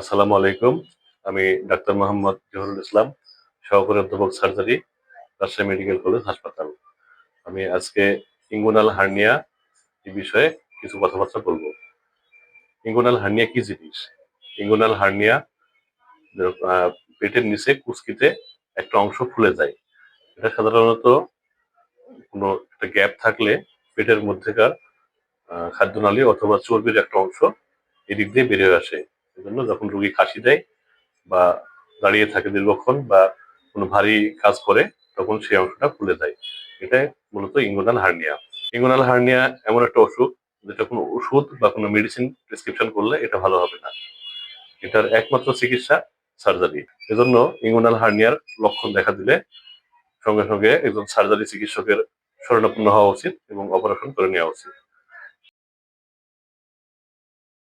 আসসালামু আলাইকুম। আমি ডাক্তার মোহাম্মদ জহুরুল ইসলাম, সহকারী অধ্যাপক সার্জারি, রাজশাহী মেডিকেল কলেজ হাসপাতাল। আমি আজকে ইঙ্গুনাল হার্নিয়া এই বিষয়ে কিছু কথাবার্তা বলব। ইঙ্গুনাল হার্নিয়া কি জিনিস? ইঙ্গুনাল হার্নিয়া পেটের নিচে কুচকিতে একটা অংশ ফুলে যায়। এটা সাধারণত কোনো একটা গ্যাপ থাকলে পেটের মধ্যেকার খাদ্যনালী অথবা চর্বির একটা অংশ এদিক দিয়ে বেরিয়ে আসে। এজন্য যখন রোগী কাশি দেয় বা দাঁড়িয়ে থাকে দীর্ঘক্ষণ বা কোনো ভারী কাজ করে, তখন সেই অংশটা খুলে যায় এটা মূলত ইঙ্গুনাল হার্নিয়া। ইঙ্গুনাল হার্নিয়া এমন একটা অসুখ যেটা কোনো ওষুধ বা কোনো মেডিসিন প্রেসক্রিপশন করলে এটা ভালো হবে না। এটার একমাত্র চিকিৎসা সার্জারি এজন্য ইঙ্গুনাল হার্নিয়ার লক্ষণ দেখা দিলে সঙ্গে সঙ্গে একজন সার্জারি চিকিৎসকের শরণাপন্ন হওয়া উচিত এবং অপারেশন করে নেওয়া উচিত।